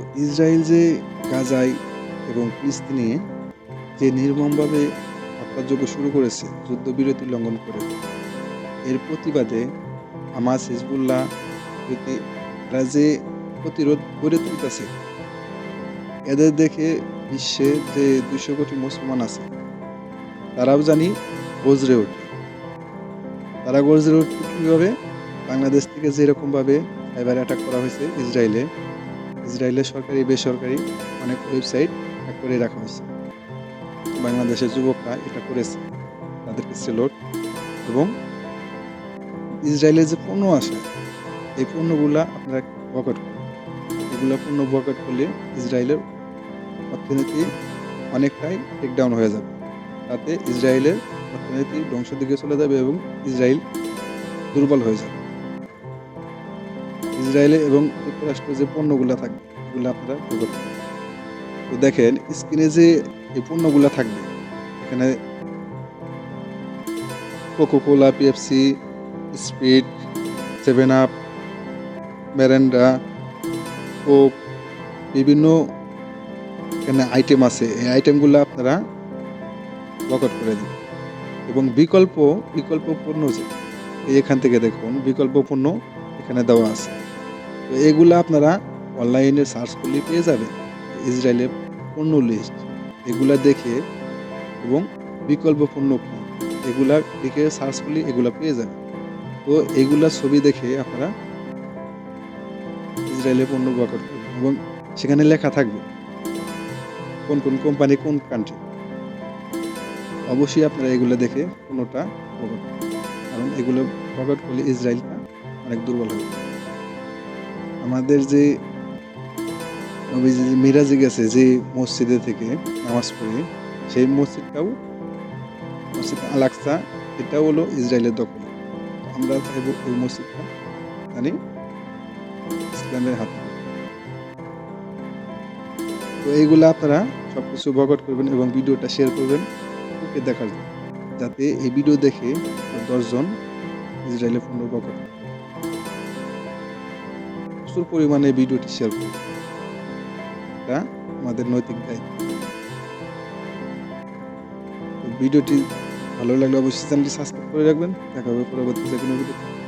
তো ইসরায়েল যে গাজায় এবং ফিলিস্তিনে যে নির্মমভাবে হত্যাযজ্ঞ শুরু করেছে, যুদ্ধবিরতি লঙ্ঘন করে, এর প্রতিবাদে হামাস, হিজবুল্লাহ প্রতি এরা যে প্রতিরোধ গড়ে তুলতেছে, এদের দেখে বিশ্বে যে দুইশো কোটি মুসলমান আছে, তারাও জানি গজরে ওঠে। তারা গজরে উঠবে কীভাবে? বাংলাদেশ থেকে যেরকমভাবে সাইবার অ্যাটাক করা হয়েছে ইসরায়েলে ইসরায়েলের সরকারি, বেসরকারি অনেক ওয়েবসাইট হ্যাক করে রাখা হয়েছে। বাংলাদেশের যুবকরা এটা করেছে তাদেরকে সেলোট এবং ইসরায়েলের যে পণ্য আসে এই পণ্যগুলা আপনারা বয়কট করুন। এগুলো পণ্য বয়কট করলে ইসরায়েলের অর্থনীতি অনেকটাই টেকডাউন হয়ে যাবে। তাতে ইসরায়েলের অর্থনীতি ধ্বংসের দিকে চলে যাবে এবং ইসরায়েল দুর্বল হয়ে যাবে। ইসরায়েলে এবং যুক্তরাষ্ট্র যে পণ্যগুলো থাকবে এগুলো আপনারা করুন তো দেখেন, স্ক্রিনে যে এই পণ্যগুলো থাকবে, এখানে Coca Cola PFC speed seven up Mirinda Coke বিভিন্ন এখানে আইটেম আছে। এই আইটেমগুলো আপনারা বকট করে দিন। এবং বিকল্প বিকল্প পণ্য যে এখান থেকে দেখুন, বিকল্প পণ্য এখানে দেওয়া আছে। তো এগুলো আপনারা অনলাইনে সার্চ করলে পেয়ে যাবেন। ইসরায়েলের পণ্য লিস্ট এগুলা দেখে এবং বিকল্প পণ্য এগুলা দেখে সার্চ করলে এগুলা পেয়ে যাবেন। তো এগুলা ছবি দেখে আপনারা ইসরায়েলের পণ্য বয়কট করবেন এবং সেখানে লেখা থাকবে কোন কোন কোম্পানি কোন কান্ট্রি অবশ্যই আপনারা এগুলো দেখে বয়কট কারণ এগুলো বয়কট করলে ইসরায়েলটা অনেক দুর্বল হবে আমাদের যে মিরাজে গেছে, যে মসজিদে থেকে নামাজ পড়ে, সেই মসজিদটাও, মসজিদ আলাক্সা এটাও হলো ইসরায়েলের দখল। আমরা চাইব ওই মসজিদটা জানি ইসলামের হাতে। তো এইগুলো আপনারা সব কিছু বকট করবেন এবং ভিডিওটা শেয়ার করবেন দেখার জন্য। যাতে এই ভিডিও দেখে দশজন ইসরায়েলের পণ্য করে। প্রচুর পরিমাণে ভিডিওটি শেয়ার করুন। এটা আমাদের নৈতিক দায়িত্ব। ভিডিওটি ভালো লাগলে অবশ্যই চ্যানেলটি সাবস্ক্রাইব করে রাখবেন। দেখা হবে পরবর্তী যে কোনো ভিডিও